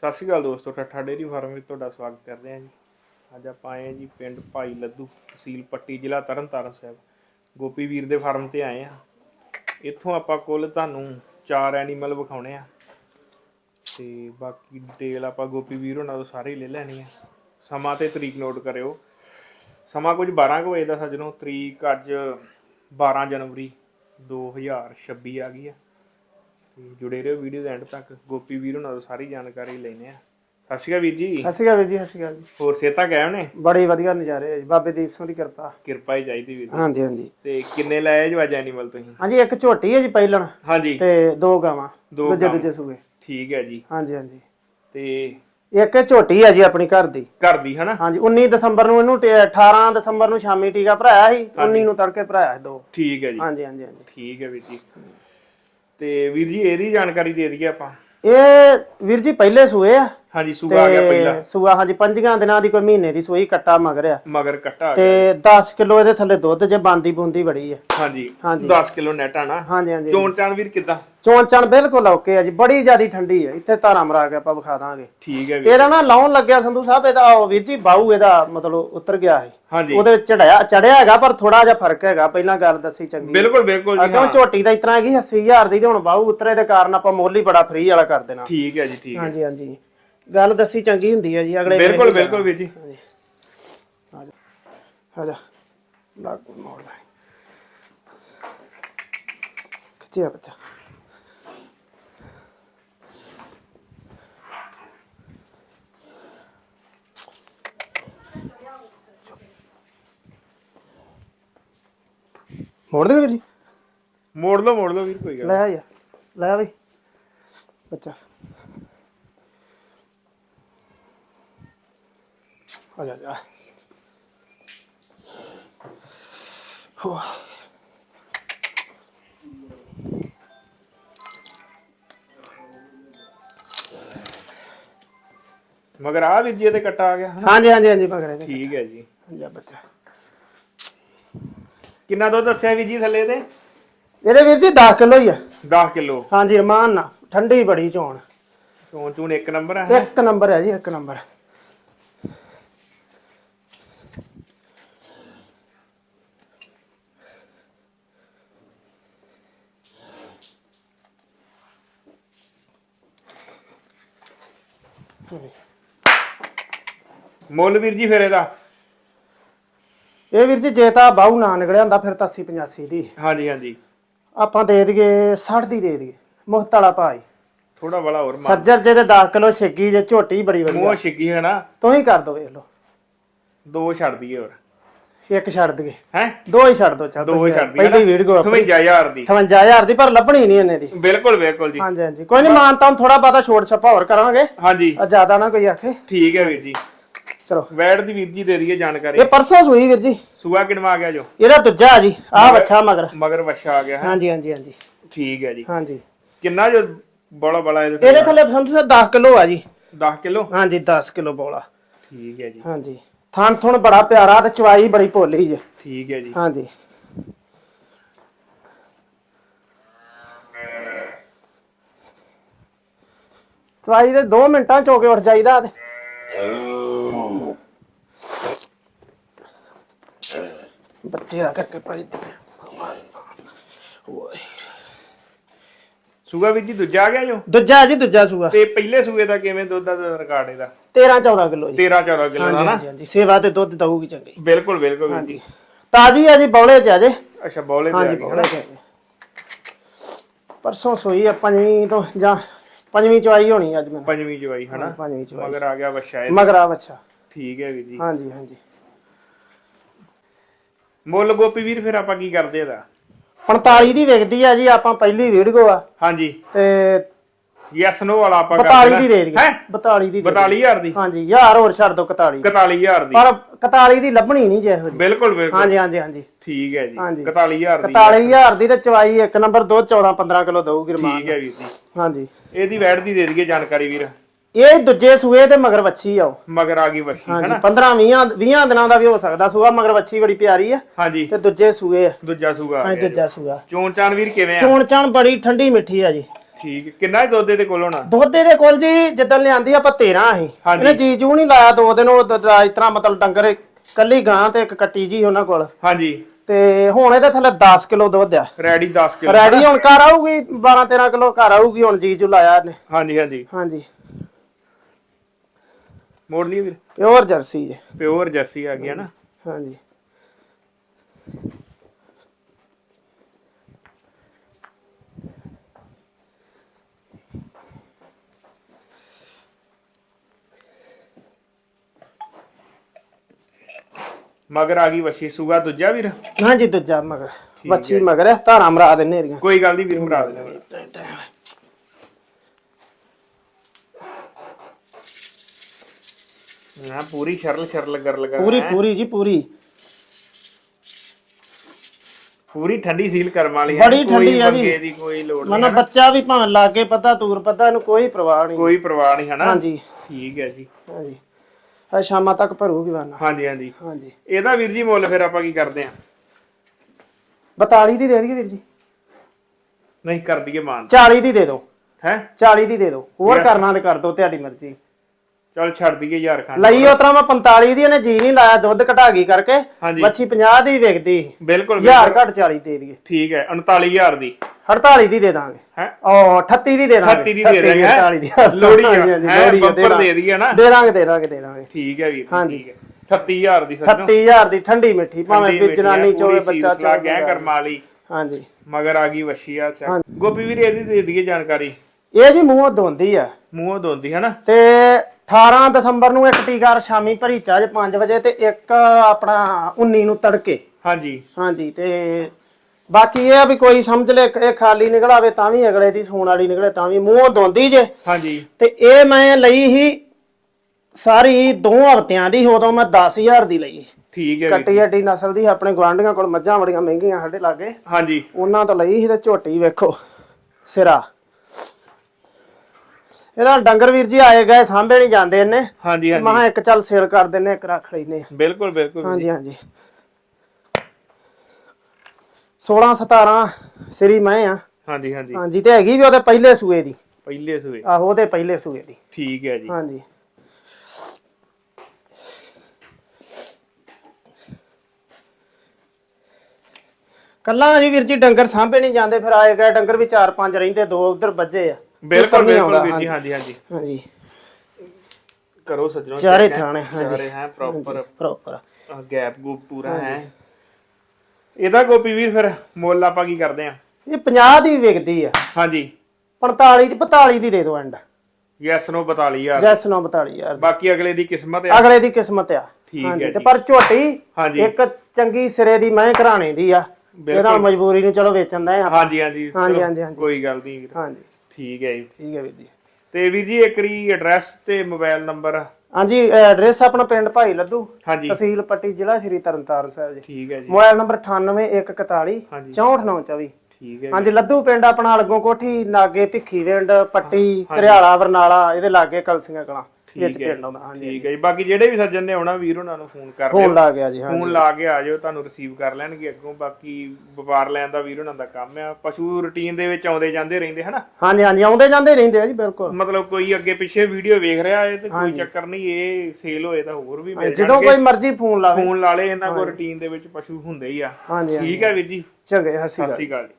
ਸਤਿ ਸ਼੍ਰੀ ਅਕਾਲ ਦੋਸਤੋ ਠੱਠਾ dairy farm ਵਿੱਚ ਤੁਹਾਡਾ ਸਵਾਗਤ ਕਰਦੇ ਹਾਂ ਜੀ। ਅੱਜ ਆਪਾਂ ਆਏ ਹਾਂ ਜੀ ਪਿੰਡ ਭਾਈ ਲੱਦੂ ਤਹਿਸੀਲ ਪੱਟੀ ਜ਼ਿਲ੍ਹਾ ਤਰਨਤਾਰਨ ਸਾਹਿਬ। ਗੋਪੀ ਵੀਰ ਦੇ ਫਾਰਮ ਤੇ ਆਏ ਹਾਂ। ਇੱਥੋਂ ਆਪਾਂ ਕੁੱਲ ਤੁਹਾਨੂੰ ਚਾਰ ਐਨੀਮਲ ਵਿਖਾਉਣੇ ਆ। ਤੇ ਬਾਕੀ ਡਿਟੇਲ ਆਪਾਂ ਗੋਪੀ ਵੀਰ ਉਹਨਾਂ ਤੋਂ ਸਾਰੇ ਹੀ ਲੈ ਲੈਣੀ ਆ। ਸਮਾਂ ਤੇ ਤਰੀਕ ਨੋਟ ਕਰਿਓ। ਸਮਾਂ ਕੁਝ 12 ਕੁ ਵਜੇ ਦਾ ਸੱਜਣੋ, ਤਰੀਕ ਅੱਜ 12 ਜਨਵਰੀ 2026 ਆ ਗਈ ਆ। ਤੇ ਜੁੜੇ ਰਹੋ ਵੀਡੀਓ ਦੇ ਐਂਡ ਤੱਕ। ਗੋਪੀ ਵੀਰ ਉਹਨਾਂ ਤੋਂ ਸਾਰੀ ਜਾਣਕਾਰੀ ਲੈਣੇ ਆ ਸਤਿ ਸ਼੍ਰੀ ਅਕਾਲ ਵੀਰ ਜੀ। ਸਤਿ ਸ਼੍ਰੀ ਅਕਾਲ ਵੀਰ ਜੀ ਸਤਿ ਸ਼੍ਰੀ ਅਕਾਲ ਜੀ। ਹੋਰ ਸੇਤਾ ਕਾਇਮ ਨੇ ਬੜੇ ਵਧੀਆ ਨਜ਼ਾਰੇ ਆ ਜੀ। ਬਾਬੇ ਦੀਪ ਸਿੰਘ ਦੀ ਕਿਰਪਾ। ਕਿਰਪਾ ਹੀ ਚਾਹੀਦੀ ਵੀਰ ਜੀ। ਹਾਂਜੀ ਹਾਂਜੀ। ਤੇ ਕਿੰਨੇ ਲਾਏ ਜੋ ਅੱਜ ਐਨੀਮਲ ਤੁਸੀਂ? ਹਾਂਜੀ ਇੱਕ ਝੋਟੀ ਹੈ ਜੀ ਪਹਿਲਣ। ਹਾਂਜੀ। ਤੇ ਦੋ ਗਾਵਾਂ ਦੋ ਦੂਜੇ ਗਾਵਾਂ। ਦੂਜੇ ਸੂਏ। ਠੀਕ ਹੈ ਜੀ। ਹਾਂਜੀ ਹਾਂਜੀ। ਤੇ ਇੱਕ ਇਹ ਝੋਟੀ ਹੈ ਜੀ ਆਪਣੀ ਘਰ ਦੀ। ਘਰ ਦੀ ਹਨਾ? ਹਾਂਜੀ 19 ਦਸੰਬਰ ਨੂੰ ਇਹਨੂੰ ਟੇ- 18 ਦਸੰਬਰ ਨੂੰ ਸ਼ਾਮੀ ਟੀਕਾ ਭਰਾਇਆ ਸੀ। 19 ਨੂੰ ਤੜਕੇ ਭਰਾਇਆ ਸੀ ਦੋ। ਠੀਕ ਹੈ ਜੀ। ਹਾਂਜੀ ਹਾਂਜੀ ਹਾਂਜੀ। ਠੀਕ ਹੈ ਵੀਰ ਜੀ। ਤੇ ਵੀਰ ਜੀ ਇਹਦੀ ਜਾਣਕਾਰੀ ਦੇ ਦਈਏ ਆਪਾਂ। ਇਹ ਵੀਰ ਜੀ ਪਹਿਲੇ ਸੂਏ ਆ। ਹਾਂਜੀ ਸੂਗਾ ਆ ਗਿਆ ਪਹਿਲਾ। ਸੂਆ ਹਾਂਜੀ ਪੰਜੀਆਂ ਦਿਨਾਂ ਦੀ ਕੋਈ ਮਹੀਨੇ ਦੀ ਸੂਈ ਕੱਟਾ ਮਗਰ ਆ। ਮਗਰ ਕੱਟਾ ਤੇ 10 ਕਿਲੋ ਇਹਦੇ ਥੱਲੇ ਦੁੱਧ ਜੇ ਬਾਂਦੀ ਬੂੰਦੀ ਬੜੀ ਆ। ਹਾਂਜੀ ਹਾਂਜੀ। 10 ਕਿਲੋ ਨੈਟ ਆ ਨਾ। ਹਾਂਜੀ ਹਾਂਜੀ। ਚੋਣ ਚਾਣ ਵੀਰ ਕਿੱਦਾਂ? ਚੋਣ ਚਣ ਬਿਲਕੁਲ ਓਕੇ ਆ ਜੀ ਬੜੀ ਜਿਆਦੀ ਠੰਡੀ ਹੈ ਇੱਥੇ ਧਾਰਾ ਮਰਾ ਕੇ ਆਪਾਂ ਵਿਖਾ ਦਾਂਗੇ। ਠੀਕ ਹੈ ਵੀਰ। ਇਹਦਾ ਨਾ ਲਾਉਣ ਲੱਗਿਆ ਸੰਧੂ ਸਾਹਿਬ ਇਹਦਾ ਵੀਰ ਜੀ ਬਾਹੂ ਇਹਦਾ ਮਤਲਬ ਉਤਰ ਗਿਆ ਹੈ ਹਾਂਜੀ। ਉਹਦੇ ਵਿੱਚ ਚੜਿਆ ਹੈਗਾ ਪਰ ਥੋੜਾ ਜਿਹਾ ਫ਼ਰਕ ਹੈਗਾ ਪਹਿਲਾਂ ਗੱਲ ਦੱਸੀ ਚੰਗੀ। ਬਿਲਕੁਲ ਬਿਲਕੁਲ ਜੀ ਕਿਉਂ ਹਾਂ। ਝੋਟੀ ਦਾ ਇਤਨਾ ਹੈਗੀ 80000 ਦੀ ਤੇ ਹੁਣ ਬਾਹੂ ਉਤਰੇ ਦੇ ਕਾਰਨ ਆਪਾਂ ਮੁੱਲ ਹੀ ਬੜਾ ਫ੍ਰੀ ਵਾਲਾ ਕਰ ਦੇਣਾ। ਠੀਕ ਹੈ ਜੀ ਠੀਕ ਹੈ ਹਾਂਜੀ ਹਾਂਜੀ। ਗੱਲ ਦੱਸੀ ਚੰਗੀ ਹੁੰਦੀ ਹੈ ਜੀ ਅਗਲੇ ਬਿਲਕੁਲ ਵੇਲੇ ਬਿਲਕੁਲ ਵੀਰ ਜੀ। ਹਾਂਜੀ। ਆ ਜਾ। ਆ ਜਾ। ਲੱਗ ਮੋੜ ਲੈ। ਕਿੱਥੇ ਆ ਬੱਚਾ। ਮੋੜ ਦੇ ਵੀਰ ਜੀ। ਮੋੜ ਲਓ ਮੋੜ ਲਓ ਵੀਰ ਕੋਈ ਗੱਲ ਲੈ ਆ। ਯਾਰ ਲੈ ਆ ਬਈ। ਬੱਚਾ। ਆ ਜਾ ਜਾ ਹੋ ਨੀ। ਮਗਰ ਆ ਵੀਰ ਜੀ ਇਹਦੇ ਕੱਟਾ ਆ ਗਿਆ ਹਨਾ? ਹਾਂਜੀ ਹਾਂਜੀ ਹਾਂਜੀ ਪਕੜੇ ਦੇ ਠੀਕ ਹੈ ਜੀ। ਜਾ ਬੱਚਾ। ਕਿੰਨਾ ਦੁੱਧ ਦੱਸਿਆ ਵੀਰ ਜੀ ਥੱਲੇ ਤੇ? ਇਹਦੇ ਵੀਰ ਜੀ 10 ਕਿਲੋ ਹੀ ਆ। 10 ਕਿਲੋ। ਹਾਂਜੀ ਰਮਾਨ ਨਾ ਠੰਡੀ ਬੜੀ ਚੋਣ। ਚੋਣ ਚੂਣ ਇੱਕ ਨੰਬਰ ਹੈ ਇੱਕ ਨੰਬਰ ਹੈ ਜੀ ਇੱਕ ਨੰਬਰ। ਮੁੱਲ ਵੀਰ ਜੀ ਫਿਰ ਇਹਦਾ। ਇਹ ਵੀਰ ਜੀ ਜੇ ਤਾਂ ਬਾਹੂ ਨਾ ਨਿਕਲਿਆ ਹੁੰਦਾ ਫਿਰ ਤਾਂ 80 85 ਦੀ। ਹਾਂਜੀ ਹਾਂਜੀ। ਆਪਾਂ ਦੇ ਦਈਏ 60 ਦੀ ਦੇ ਦਈਏ। ਮੁਫਤ ਵਾਲਾ ਭਾਈ ਥੋੜਾ ਬੜਾ ਹੋਰ ਮਾਰ। ਸੱਜਰ ਜੇ ਦੇ 10 ਕਿਲੋ ਛੇਗੀ ਜੇ ਝੋਟੀ ਬੜੀ ਵਧੀਆ। ਮੂੰਹ ਛਿੱਗੀ ਹੈ ਨਾ। ਤੂੰ ਹੀ ਕਰ ਦੋ ਵੇਖ ਲਓ। ਦੋ ਛੱਡ ਦਈਏ ਹੋਰ। ਇੱਕ ਛੱਡ ਦਈਏ। ਹੈ? ਦੋ ਹੀ ਛੱਡ ਦੋ ਚੱਲ ਦੋ ਛੱਡ ਦਈਏ ਪਹਿਲੀ ਵੀਡੀਓ ਆਪਣੀ। 55000 ਦੀ। 58000 ਦੀ ਪਰ ਲੱਭਣੀ ਨਹੀਂ ਇਹਨੇ ਦੀ। ਬਿਲਕੁਲ ਬਿਲਕੁਲ ਜੀ। ਹਾਂਜੀ ਹਾਂਜੀ। ਕੋਈ ਨਹੀਂ ਮਾਨਤਾ ਥੋੜਾ ਬਾਤਾ ਛੋਟ ਛੱਪਾ ਹੋਰ ਕਰਾਂਗੇ। ਹਾਂਜੀ। ਆ ਜ਼ਿਆਦਾ ਨਾ ਕੋਈ ਆਖੇ। ਠੀਕ ਹੈ ਵੀਰ ਜੀ। ਚਲੋ। ਵੈਟ ਦੀ ਵੀਰ ਜੀ ਦੇ ਦਈਏ ਜਾਣਕਾਰੀ। ਇਹ ਪਰਸੋਂ ਸੂਈ ਵੀਰ ਜੀ। ਸੂਆ ਕਿਨਵਾ ਆ ਗਿਆ ਜੋ? ਇਹਦਾ ਦੂਜਾ ਜੀ। ਆਹ ਬੱਚਾ ਮਗਰ। ਮਗਰ ਵੱਛਾ ਆ ਗਿਆ ਹੈ? ਹਾਂਜੀ ਹਾਂਜੀ ਹਾਂਜੀ। ਠੀਕ ਹੈ ਜੀ। ਹਾਂਜੀ। ਕਿੰਨਾ ਜੋ ਬੜਾ ਬੜਾ ਇਹਦੇ ਥੱਲੇ ਸਾਹਿਬ 10 ਕਿਲੋ ਆ ਜੀ। 10 ਕਿਲੋ? ਹਾਂਜੀ 10 ਕਿਲੋ ਬੋਲਾ। ਠੀਕ ਹੈ ਜੀ। ਹਾਂਜੀ। ਥਣ ਥੁਣ ਬੜਾ ਪਿਆਰਾ ਤੇ ਚਵਾਈ ਬੜੀ ਭੋਲੀ ਜੀ। ਠੀਕ ਹੈ ਜੀ। ਹਾਂਜੀ। ਚਵਾਈ ਦੇ 2 ਮਿੰਟਾਂ ਚ ਹੋ ਕੇ ਉੱਠ ਜਾਈਦਾ ਤੇ। ਬੱਚੇ ਆ ਕਰਕੇ ਭਾਈ ਸੂਆ ਵੀਰ ਜੀ ਦੂਜਾ ਆ ਗਿਆ ਜੋ ਦੂਜਾ ਜੀ ਦੂਜਾ ਸੂਆ। ਤੇ ਪਹਿਲੇ ਸੂਏ ਦਾ ਕਿਵੇਂ ਦੁੱਧ ਦਾ ਰਿਕਾਰਡ ਇਹਦਾ? 13 14 ਕਿਲੋ ਜੀ। 13 14 ਕਿਲੋ ਦਾ ਹਾਂਜੀ ਨਾ? ਹਾਂਜੀ ਹਾਂਜੀ ਸੇਵਾ ਤੇ ਦੁੱਧ ਦਊਗੀ ਚੰਗੀ। ਬਿਲਕੁਲ ਬਿਲਕੁਲ ਵੀਰ ਜੀ। ਤਾਜੀ ਆ ਜੀ ਬੌਲੇ ਚ ਆ ਜੇ। ਅੱਛਾ ਬੋਲੇ ਤੇ ਆ ਹਾਂਜੀ ਗਈ ਬੌਲੇ ਚ ਆ ਜੇ ਪਰਸੋਂ ਸੋਈ ਆ ਪੰਜਵੀਂ ਤੋਂ ਜਾਂ ਪੰਜਵੀਂ ਚਵਾਈ ਹੋਣੀ ਅੱਜ ਮੈਨੂੰ। ਪੰਜਵੀਂ ਜਵਾਈ ਹਨਾ? ਪੰਜਵੀਂ ਚਵਾਈ। ਮਗਰ ਆ ਗਿਆ ਵੱਛਾ ਇਹ ਮਗਰਾ ਬੱਚਾ। ਠੀਕ ਹੈ ਵੀਰ ਜੀ। ਹਾਂਜੀ ਹਾਂਜੀ। ਮੁੱਲ ਗੋਪੀ ਵੀਰ ਫਿਰ ਆਪਾਂ ਕੀ ਕਰਦੇ ਇਹਦਾ? 45 ਦੀ ਵਿਕਦੀ ਆ ਜੀ ਆਪਾਂ ਪਹਿਲੀ ਵੀਡੀਓ ਆ। ਹਾਂਜੀ। ਤੇ ਯੈਸ ਨੋ ਵਾਲਾ ਆਪਾਂ 42 ਦੀ ਦੇ ਦਈਏ। ਹੈ? 42 ਦੀ ਦੇ 42000 ਦੀ? ਹਾਂਜੀ ਯਾਰ ਹੋਰ ਛੱਡ ਦੋ 41 41000 ਦੀ। ਪਰ 41 ਦੀ ਲੱਭਣੀ ਨਹੀਂ ਜੇ ਇਹੋ ਜੀ ਬਿਲਕੁਲ ਬਿਲਕੁਲ। ਹਾਂਜੀ ਹਾਂਜੀ ਹਾਂਜੀ। ਠੀਕ ਹੈ ਜੀ। ਹਾਂਜੀ। 41000 ਦੀ। 41000 ਦੀ ਤੇ ਚਵਾਈ ਇੱਕ ਨੰਬਰ 2 14 15 ਕਿਲੋ ਦਊਗੀ ਰਮਾਨ। ਠੀਕ ਹੈ ਵੀਰ ਜੀ। ਹਾਂਜੀ। ਇਹਦੀ ਵੈਟ ਦੀ ਦੇ ਦਈਏ ਜਾਣਕਾਰੀ ਵੀਰ। ਇਹ ਦੂਜੇ ਸੂਏ ਤੇ ਮਗਰ ਵੱਛੀ ਆਓ ਮਗਰ ਆ ਗਈ ਵੱਛੀ ਹਾਂਜੀ ਹਨਾ? 15 20 20 ਦਿਨਾਂ ਦਾ ਵੀ ਹੋ ਸਕਦਾ ਸੂਆ ਮਗਰ ਵੱਛੀ ਬੜੀ ਪਿਆਰੀ ਆ। ਹਾਂਜੀ। ਤੇ ਦੂਜੇ ਸੂਏ ਆ। ਦੂਜਾ ਸੂਗਾ ਆ ਹਾਂਜੀ ਦੂਜਾ ਸੂਆ। ਚੋਣ ਚਾਣ ਵੀਰ ਕਿਵੇਂ ਆ? ਚੋਣ ਚਾਣ ਬੜੀ ਠੰਡੀ ਮਿੱਠੀ ਆ ਜੀ। ਠੀਕ। ਕਿੰਨਾ ਦੁੱਧ ਇਹਦੇ ਕੋਲ ਹੋਣਾ? ਦੁੱਧ ਇਹਦੇ ਕੋਲ ਜੀ ਜਿੱਦਾਂ ਲਿਆਂਦੀ ਆਪਾਂ 13 ਸੀ। ਹਾਂਜੀ। ਇਹਨੇ ਜੀ ਜੂ ਨਹੀਂ ਲਾਇਆ ਦੋ ਦਿਨ ਉਹ ਦ- ਇਸ ਤਰ੍ਹਾਂ ਮਤਲਬ ਡੰਗਰ ਕੱਲੀ ਗਾਂ ਤੇ ਇੱਕ ਕੱਟੀ ਜੀ ਉਹਨਾਂ ਕੋਲ। ਹਾਂਜੀ। ਤੇ ਹੁਣ ਇਹਦੇ ਥੱਲੇ 10 ਕਿਲੋ ਦੁੱਧ ਆ। ਰੈਡੀ 10 ਕਿਲੋ ਰੈਡੀ ਹੁਣ ਘਰ ਆਊਗੀ 12 13 ਕਿਲੋ ਘਰ ਆਊਗੀ ਹੁਣ ਜੀ ਜੂ ਲਾਇਆ ਇਹਨੇ। ਹਾਂਜੀ ਹਾਂਜੀ। ਹਾਂਜੀ। ਮੋੜ ਲਈ ਵੀਰ? ਪਿਓਰ ਜਰਸੀ ਜੇ। ਪਿਓਰ ਜਰਸੀ ਆ ਗਿਆ ਨਾ? ਹਾਂਜੀ। ਮਗਰ ਆ ਗਈ ਵਸ਼ੀ ਸੂਗਾ ਦੂਜਾ ਵੀਰ? ਹਾਂਜੀ ਦੂਜਾ ਮਗਰ। ਬੱਚੀ ਮਗਰ ਹੈ ਧਾਰਾਂ ਮਰਾ ਦਿੰਨੇ ਇਹਦੀਆਂ। ਕੋਈ ਗੱਲ ਨਹੀਂ ਵੀਰ ਭਰਾ ਦੇ ਨਾ ਪੂਰੀ ਸ਼ਰਲ ਸ਼ਰਲ ਕਰ ਲਗਾ ਪੂਰੀ ਪੂਰੀ ਜੀ ਪੂਰੀ। ਪੂਰੀ ਠੰਡੀ ਸੀਲ ਕਰਮ ਵਾਲੀ ਹੈ ਬੜੀ ਠੰਡੀ ਆ ਜੀ। ਦੀ ਕੋਈ ਲੋੜ ਨਹੀਂ ਮਨ ਬੱਚਾ ਵੀ ਭਾਵੇਂ ਲਾਗੇ ਪਤਾ ਤੂਰ ਪਤਾ ਇਹਨੂੰ ਕੋਈ ਪ੍ਰਵਾਹ ਨਹੀਂ। ਕੋਈ ਪਰਵਾਹ ਨਹੀਂ ਹਨਾ? ਹਾਂਜੀ। ਠੀਕ ਹੈ ਜੀ। ਹਾਂਜੀ। ਆ ਸ਼ਾਮਾਂ ਤੱਕ ਭਰੂਗੀ ਵਾਨਾ ਹਾਂਜੀ ਹਾਂਜੀ। ਹਾਂਜੀ। ਇਹਦਾ ਵੀਰ ਜੀ ਮੁੱਲ ਫਿਰ ਆਪਾਂ ਕੀ ਕਰਦੇ ਆ 42 ਦੀ ਦੇ ਦਈਏ ਵੀਰ ਜੀ? ਨਹੀਂ ਕਰ ਦਈਏ ਮਾਨ। 40 ਦੀ ਦੇ ਦਿਓ। ਹੈ? 40 ਦੀ ਦੇ ਦਿਓ। ਹੋਰ ਕਰਨਾ ਤੇ ਕਰ ਦਿਓ ਤੁਹਾਡੀ ਮਰਜ਼ੀ। ਚਲ ਛੱਡ ਦਈਏ ਯਾਰ ਖਾਨ ਲਈ ਉਤਰਾ ਮੈਂ 45 ਦੀ ਇਹਨੇ ਜੀ ਨਹੀਂ ਲਾਇਆ ਦੁੱਧ ਘਟਾ ਗਈ ਕਰਕੇ। ਹਾਂਜੀ। ਬੱਚੀ 50 ਦੀ ਵਿਕਦੀ। ਬਿਲਕੁਲ ਹਜ਼ਾਰ ਘਟ 40 ਦੇ ਦਈਏ। ਠੀਕ ਹੈ 39000 ਦੀ। 48 ਦੀ ਦੇ ਦਾਂਗੇ। ਹੈ? ਉਹ 38 ਦੀ ਦੇ ਦਾਂਗੇ 38 ਦੀ ਦੇ ਦਾਂਗੇ 48 ਦੀ। ਲੋੜੀ ਹਾਂਜੀ, ਹਾਂਜੀ, ਹੈ? ਲੋਹੜੀ ਆ, ਬੱਬਰ। ਦੇ ਦਈਏ ਨਾ? ਦੇ ਦਾਂਗੇ ਦੇ ਦਾਂਗੇ ਦੇ ਦਾਂਗੇ। ਠੀਕ ਹੈ ਵੀਰ ਜੀ, ਹਾਂਜੀ। ਠੀਕ ਹੈ। 38000 ਦੀ ਸੱਜਣੋ। 38000 ਦੀ ਠੰਡੀ ਮਿੱਠੀ ਭਾਵੇਂ ਵੀ ਜਨਾਨੀ ਚੋਵੇ ਬੱਚਾ ਚੋਵੇ। ਗਿਆ ਕਰਮਾ ਵਾਲੀ। ਹਾਂਜੀ। ਮਗਰ ਆ ਗਈ ਵਸ਼ੀ ਆ। ਹਾਂਜੀ। ਗੋਪੀ ਵੀਰ ਇਹਦੀ ਦੇ ਦਈਏ ਜਾਣਕਾਰੀ? ਇਹ ਜੀ ਮੂੰਹੋਂ ਦੋਂਦੀ ਆ। ਮੂੰਹੋਂ ਦੋਂਦੀ ਹੈ ਨਾ? ਤੇ 18 ਦਸੰਬਰ ਨੂੰ ਇੱਕ ਟੀਕਾ ਸ਼ਾਮੀ ਭਰੀਚਾ ਜੇ 5 ਵਜੇ ਤੇ ਇੱਕ ਆਪਣਾ 19 ਨੂੰ ਤੜਕੇ। ਹਾਂਜੀ। ਹਾਂਜੀ ਤੇ ਬਾਕੀ ਇਹ ਆ ਵੀ ਕੋਈ ਸਮਝ ਲੈ ਇਹ ਖਾਲੀ ਨਿਕਲਾਵੇ ਤਾਂ ਵੀ ਅਗਲੇ ਦੀ ਸੂਣ ਵਾਲੀ ਨਿਕਲੇ ਤਾਂ ਵੀ ਮੂੰਹੋਂ ਦੋਂਦੀ ਜੇ। ਹਾਂਜੀ। ਤੇ ਇਹ ਮੈਂ ਲਈ ਹੀ ਸਾਰੀ ਦੋ ਹਫ਼ਤਿਆਂ ਦੀ ਉਦੋਂ ਮੈਂ 10000 ਦੀ ਲਈ ਠੀਕ ਹੈ ਕੱਟੀ ਹੱਡੀ ਨਸਲ ਦੀ ਆਪਣੇ ਗਵਾਂਢੀਆਂ ਕੋਲ ਮੱਝਾਂ ਬੜੀਆਂ ਮਹਿੰਗੀਆਂ ਸਾਡੇ ਲਾਗੇ। ਹਾਂਜੀ। ਉਹਨਾਂ ਤੋਂ ਲਈ ਸੀ ਤੇ ਝੋਟੀ ਵੇਖੋ ਸਿਰਾ। ਇਹਦਾ ਡੰਗਰ ਵੀਰ ਜੀ ਆਏ ਗਏ ਸਾਂਭੇ ਨਹੀਂ ਜਾਂਦੇ ਇਹਨੇ। ਹਾਂਜੀ ਹਾਂਜੀ। ਮਹਾ ਇੱਕ ਚੱਲ ਸੇਲ ਕਰ ਦਿੰਨੇ ਇੱਕ ਰੱਖ ਲੈਨੇ ਬਿਲਕੁਲ ਬਿਲਕੁਲ ਹਾਂਜੀ ਹਾਂਜੀ। 16 17 ਸਰੀ ਮੈਂ ਆ। ਹਾਂਜੀ ਹਾਂਜੀ। ਹਾਂਜੀ ਤੇ ਹੈਗੀ ਵੀ ਉਹਦੇ ਪਹਿਲੇ ਸੂਏ ਦੀ। ਪਹਿਲੇ ਸੂਏ। ਆਹੋ ਉਹਦੇ ਪਹਿਲੇ ਸੂਏ ਦੀ। ਠੀਕ ਹੈ ਜੀ। ਹਾਂਜੀ। ਕੱਲਾ ਜੀ ਵੀਰ ਜੀ ਡੰਗਰ ਸਾਂਭੇ ਨਹੀਂ ਜਾਂਦੇ ਫਿਰ ਆਏ ਗਏ ਡੰਗਰ ਵੀ ਚਾਰ ਪੰਜ ਰਹਿੰਦੇ ਦੋ ਉਧਰ ਵੱਜੇ ਆ। ਬਿਲਕੁਲ ਬਿਲਕੁਲ ਵੀਰ ਜੀ ਹਾਂਜੀ। ਹਾਂਜੀ ਹਾਂਜੀ। ਕਰੋ ਸੱਜਣੋ ਚਾਰੇ। ਥਾਣੇ, ਹਾਂਜੀ। ਚਾਰੇ ਹੈ ਪ੍ਰੋਪਰ ਪ੍ਰੋਪਰ ਗੈਪ ਗੂਪ ਪੂਰਾ ਹੈ। ਇਹਦਾ ਗੋਪੀ ਵੀਰ ਫਿਰ ਮੁੱਲ ਆਪਾਂ ਕੀ ਕਰਦੇ ਆ ਇਹ 50 ਦੀ ਵਿਕਦੀ ਆ। ਹਾਂਜੀ। 45 ਦੀ 45 ਦੀ ਦੇ ਦਿਓ ਐਂਡ ਯੈਸ ਨੋ 42000 ਜੈਸ ਨੋ 42 ਯਾਰ ਬਾਕੀ ਅਗਲੇ ਦੀ ਕਿਸਮਤ ਆ। ਅਗਲੇ ਦੀ ਕਿਸਮਤ ਆ। ਠੀਕ ਹੈ ਤੇ ਪਰ ਝੋਟੀ ਇੱਕ ਚੰਗੀ ਸਿਰੇ ਦੀ ਮੈਂ ਘਰਾਣੇ ਦੀ ਆ। ਇਹਦਾ ਮਜਬੂਰੀ ਨੂੰ ਚਲੋ ਵੇਚਣ ਦਾ ਆ। ਹਾਂਜੀ ਹਾਂਜੀ। ਹਾਂਜੀ, ਹਾਂਜੀ। ਕੋਈ ਗੱਲ ਨਹੀਂ ਹਾਂਜੀ। ਠੀਕ ਹੈ ਜੀ। ਠੀਕ ਹੈ ਵੀਰ ਜੀ। ਤੇ ਵੀਰ ਜੀ ਇੱਕ ਰੀ ਐਡਰੈਸ ਤੇ ਮੋਬਾਈਲ ਨੰਬਰ ਹਾਂਜੀ ਐਡਰੈਸ ਆਪਣਾ ਪਿੰਡ ਭਾਈ ਲੱਦੂ। ਹਾਂਜੀ। ਤਹਿਸੀਲ ਪੱਟੀ ਜ਼ਿਲ੍ਹਾ ਸ਼੍ਰੀ ਤਰਨਤਾਰਨ ਸਾਹਿਬ ਜੀ। ਠੀਕ ਹੈ ਜੀ। ਮੋਬਾਈਲ ਨੰਬਰ 98141 ਹਾਂਜੀ। 64924 ਠੀਕ ਹੈ ਹਾਂਜੀ ਲੱਦੂ ਪਿੰਡ ਆਪਣਾ ਅਲਗੋਂ ਕੋਠੀ ਨਾਗੇ ਭਿੱਖੀ ਵਿੰਡ ਪੱਟੀ ਘਰਿਆਲਾ ਬਰਨਾਲਾ ਇਹਦੇ ਲਾਗੇ ਕਲਸੀਆਂ ਕਲਾਂ। ਵਿੱਚ ਠੀਕ ਹੈ। ਪਿੰਡ ਆਉਂਦਾ ਹਾਂਜੀ ਠੀਕ ਹੈ ਜੀ। ਬਾਕੀ ਜਿਹੜੇ ਵੀ ਸੱਜਣ ਨੇ ਆਉਣਾ ਵੀਰ ਉਹਨਾਂ ਨੂੰ ਫੋਨ ਕਰ ਫੋਨ ਲਿਓ ਲਾ ਗਿਆ ਜੀ ਹਾਂਜੀ। ਫੋਨ ਲਾ ਕੇ ਆ ਜਾਓ ਤੁਹਾਨੂੰ ਰਿਸੀਵ ਕਰ ਲੈਣਗੇ ਅੱਗੋਂ। ਬਾਕੀ ਵਪਾਰ ਲੈਣ ਦਾ ਵੀਰ ਉਹਨਾਂ ਦਾ ਕੰਮ ਆ। ਪਸ਼ੂ ਰੁਟੀਨ ਦੇ ਵਿੱਚ ਆਉਂਦੇ ਜਾਂਦੇ ਰਹਿੰਦੇ ਹਨਾ? ਹਾਂਜੀ ਹਾਂਜੀ ਆਉਂਦੇ ਜਾਂਦੇ ਰਹਿੰਦੇ ਆ ਜੀ ਬਿਲਕੁਲ। ਮਤਲਬ ਕੋਈ ਅੱਗੇ ਪਿੱਛੇ ਵੀਡੀਓ ਵੇਖ ਰਿਹਾ ਹੈ ਤੇ ਕੋਈ ਚੱਕਰ ਨਹੀਂ ਇਹ ਸੇਲ ਹੋਏ ਤਾਂ ਹੋਰ ਵੀ ਮਿਲ ਜਦੋਂ ਕੋਈ ਮਰਜ਼ੀ ਫੋਨ ਲਾਵੇ ਫੋਨ ਲਾ ਲੇ ਇਹਨਾਂ ਕੋਲ ਰੁਟੀਨ ਦੇ ਵਿੱਚ ਪਸ਼ੂ ਹੁੰਦੇ ਹੀ ਆ। ਹਾਂਜੀ ਹਾਂਜੀ। ਠੀਕ ਹੈ ਵੀਰ ਜੀ। ਚੰਗੇ ਹੱਸੀ ਸਤਿ ਸ਼੍ਰੀ ਅਕਾਲ ਜੀ।